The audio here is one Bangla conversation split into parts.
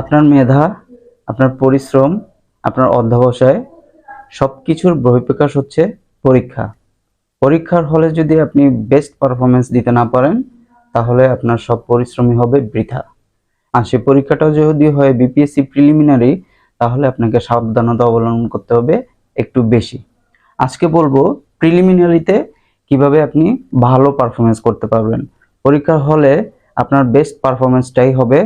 আপনার মেধা, আপনার পরিশ্রম, আপনার অধ্যবসায় সব কিছুর বহিঃপ্রকাশ হচ্ছে পরীক্ষা। পরীক্ষার হলে যদি আপনি বেস্ট পারফরমেন্স দিতে না পারেন, তাহলে আপনার সব পরিশ্রমই হবে বৃথা। আর সে পরীক্ষাটাও যদি হয় বিপিএসসি প্রিলিমিনারি তাহলে আপনাকে সাবধানতা অবলম্বন করতে হবে একটু বেশি। আজকে বলব প্রিলিমিনারিতে কীভাবে আপনি ভালো পারফরমেন্স করতে পারবেন। পরীক্ষার হলে আপনার বেস্ট পারফরমেন্সটাই হবে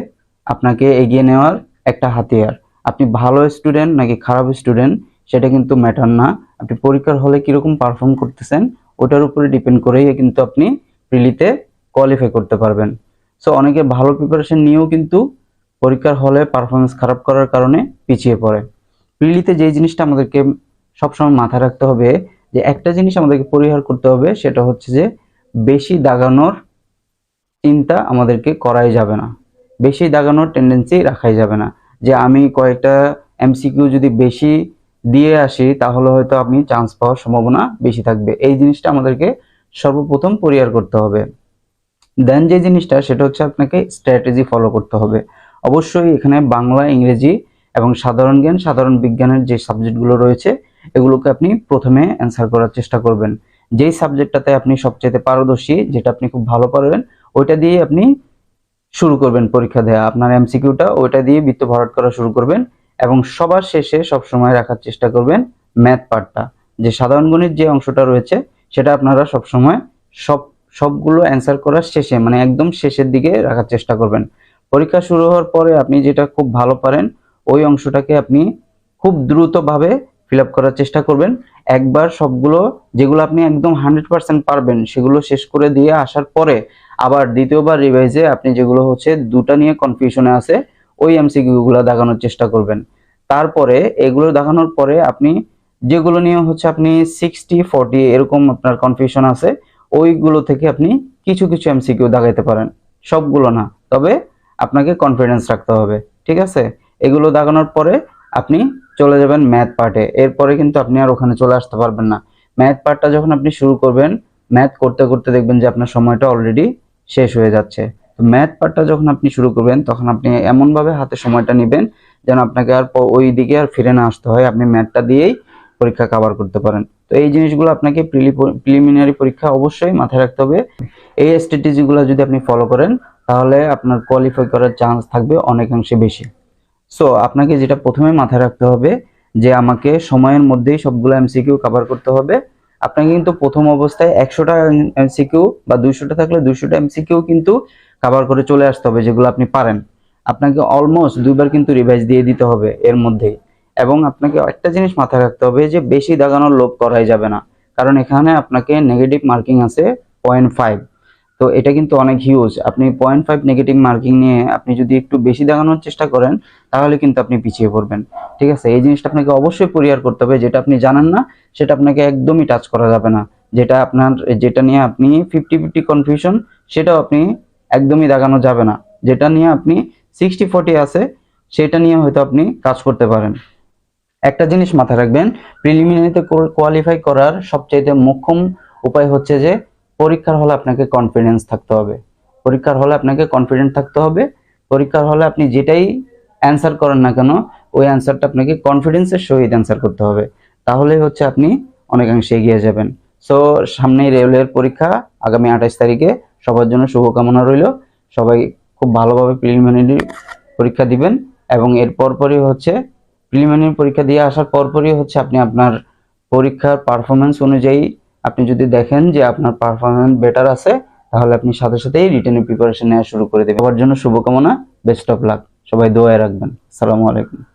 আপনাকে এগিয়ে নেওয়ার একটা হাতিয়ার। আপনি ভালো স্টুডেন্ট নাকি খারাপ স্টুডেন্ট সেটা কিন্তু ম্যাটার না। আপনি পরীক্ষার হলে কীরকম পারফর্ম করতেছেন, ওটার উপরে ডিপেন্ড করেই কিন্তু আপনি প্রিলিতে কোয়ালিফাই করতে পারবেন। সো অনেকে ভালো প্রিপারেশন নিয়েও কিন্তু পরীক্ষার হলে পারফরমেন্স খারাপ করার কারণে পিছিয়ে পড়ে। প্রিলিতে যেই জিনিসটা আমাদেরকে সবসময় মাথায় রাখতে হবে, যে একটা জিনিস আমাদেরকে পরিহার করতে হবে, সেটা হচ্ছে যে বেশি দাগানোর চিন্তা আমাদেরকে করাই যাবে না। বেশি দাগানোর টেন্ডেন্সি রাখাই যাবে না। যে আমি কয়েকটা এমসিকিউ যদি বেশি দিয়ে আসি, তাহলে হয়তো আপনি চান্স পাওয়ার সম্ভাবনা বেশি থাকবে। এই জিনিসটা আমাদেরকে সর্বপ্রথম পরিহার করতে হবে। দেন যে জিনিসটা, সেটা হচ্ছে আপনাকে স্ট্র্যাটেজি ফলো করতে হবে। অবশ্যই এখানে বাংলা, ইংরেজি এবং সাধারণ জ্ঞান, সাধারণ বিজ্ঞানের যে সাবজেক্টগুলো রয়েছে, এগুলোকে আপনি প্রথমে অ্যান্সার করার চেষ্টা করবেন। যেই সাবজেক্টটাতে আপনি সবচেয়ে পারদর্শী, যেটা আপনি খুব ভালো পারবেন, ওইটা দিয়ে আপনি শুরু করবেন পরীক্ষা দেওয়া আপনার এমসিকিউটা ওইটা দিয়ে বৃত্ত ভরাট করা শুরু করবেন এবং সবার শেষে সব সময় রাখার চেষ্টা করবেন ম্যাথ পার্টটা। যে সাধারণ গণিত যে অংশটা রয়েছে, সেটা আপনারা সব সময় সব, সবগুলো অ্যান্সার করার শেষে মানে একদম শেষের দিকে রাখার চেষ্টা করবেন। পরীক্ষা শুরু হওয়ার পরে আপনি যেটা খুব ভালো পারেন, ওই অংশটাকে আপনি খুব দ্রুতভাবে ফিল করার চেষ্টা করবেন। একবার সবগুলো, যেগুলো আপনি একদম হান্ড্রেড পারবেন, সেগুলো শেষ করে দিয়ে আসার পরে আবার দ্বিতীয়বার রিভাইজে আপনি যেগুলো হচ্ছে দুটা নিয়ে কনফিউশনে আছে, ওই এমসিকিউগুলো দেখানোর চেষ্টা করবেন। তারপরে এগুলো দেখানোর পরে আপনি যেগুলো নিয়ে হচ্ছে আপনি সিক্সটি ফোরটি এরকম আপনার কনফিউশন আছে, ওইগুলো থেকে আপনি কিছু কিছু এমসিকিউ দাগাইতে পারেন। সবগুলো না, তবে আপনাকে কনফিডেন্স রাখতে হবে, ঠিক আছে? এগুলো দাগানোর পরে আপনি চলে যাবেন ম্যাথ পার্টে এরপরে কিন্তু আপনি আর ওখানে চলে আসতে পারবেন না। ম্যাথ পার্টটা যখন আপনি শুরু করবেন ম্যাথ করতে করতে দেখবেন যে আপনার সময়টা অলরেডি শেষ হয়ে যাচ্ছে। তো ম্যাথ পার্টটা যখন আপনি শুরু করবেন, তখন আপনি এমনভাবে হাতে সময়টা নেবেন যেন আপনাকে আর ওই দিকে আর ফিরে না আসতে হয়। আপনি ম্যাথটা দিয়েই পরীক্ষা কভার করতে পারেন। তো এই জিনিসগুলো আপনাকে প্রিলিমিনারি পরীক্ষা অবশ্যই মাথায় রাখতে হবে। এই স্ট্র্যাটেজিগুলো যদি আপনি ফলো করেন, তাহলে আপনার কোয়ালিফাই করার চান্স থাকবে অনেকাংশে বেশি। সো আপনাকে যেটা প্রথমে মাথায় রাখতে হবে, যে আমাকে সময়ের মধ্যেই সবগুলো এমসিকিউ কভার করতে হবে। আপনাকে কিন্তু প্রথম অবস্থায় একশোটা এমসিকিউ বা দুইশোটা থাকলে দুইশোটা এমসিকিউ কিন্তু কাভার করে চলে আসতে হবে, যেগুলো আপনি পারেন। আপনাকে অলমোস্ট দুইবার কিন্তু রিভাইজ দিয়ে দিতে হবে এর মধ্যে। এবং আপনাকে একটা জিনিস মাথায় রাখতে হবে যে, বেশি দাগানোর লোভ করাই যাবে না। কারণ এখানে আপনাকে নেগেটিভ মার্কিং আছে পয়েন্ট ফাইভ তো এটা কিন্তু অনেক হিউজ আপনি পয়েন্ট ফাইভ নেগেটিভ মার্কিং নিয়ে আপনি যদি একটু বেশি দেখানোর চেষ্টা করেন, তাহলে কিন্তু আপনি পিছিয়ে পড়বেন। ঠিক আছে? এই জিনিসটা আপনাকে অবশ্যই পরিহার করতে হবে। যেটা আপনি জানেন না, সেটা আপনাকে একদমই টাচ করা যাবে না। যেটা আপনার, যেটা নিয়ে আপনি ফিফটি ফিফটি কনফিউশন সেটাও আপনি একদমই দেখানো যাবে না। যেটা নিয়ে আপনি সিক্সটি ফোর্টি আছে, সেটা নিয়ে হয়তো আপনি কাজ করতে পারেন। একটা জিনিস মাথায় রাখবেন প্রিলিমিনারিতে কোয়ালিফাই করার সবচাইতে মোক্ষম উপায় হচ্ছে যে পরীক্ষার হলে আপনাকে কনফিডেন্স থাকতে হবে। পরীক্ষার হলে আপনাকে কনফিডেন্ট থাকতে হবে। পরীক্ষার হলে আপনি যেটাই অ্যান্সার করেন না কেন, ওই অ্যান্সারটা আপনাকে কনফিডেন্সের সহিত অ্যান্সার করতে হবে। তাহলেই হচ্ছে আপনি অনেকাংশে এগিয়ে যাবেন। সো সামনেই রেলওয়ের পরীক্ষা, আগামী আঠাশ তারিখে। সবার জন্য শুভকামনা রইল। সবাই খুব ভালোভাবে প্রিলিমিনারি পরীক্ষা দিবেন এবং এর পরপরই হচ্ছে প্রিলিমিনারি পরীক্ষা দিয়ে আসার পরপরই হচ্ছে আপনি আপনার পরীক্ষার পারফরমেন্স অনুযায়ী আপনি যদি দেখেন যে আপনার পারফরমেন্স বেটার আছে, তাহলে আপনি সাথে সাথেই রিটার্নের প্রিপারেশন নেওয়া শুরু করে দেবেন। সবার জন্য শুভকামনা বেস্ট অফ লাক সবাই দোয়ায় রাখবেন। আসসালামু আলাইকুম।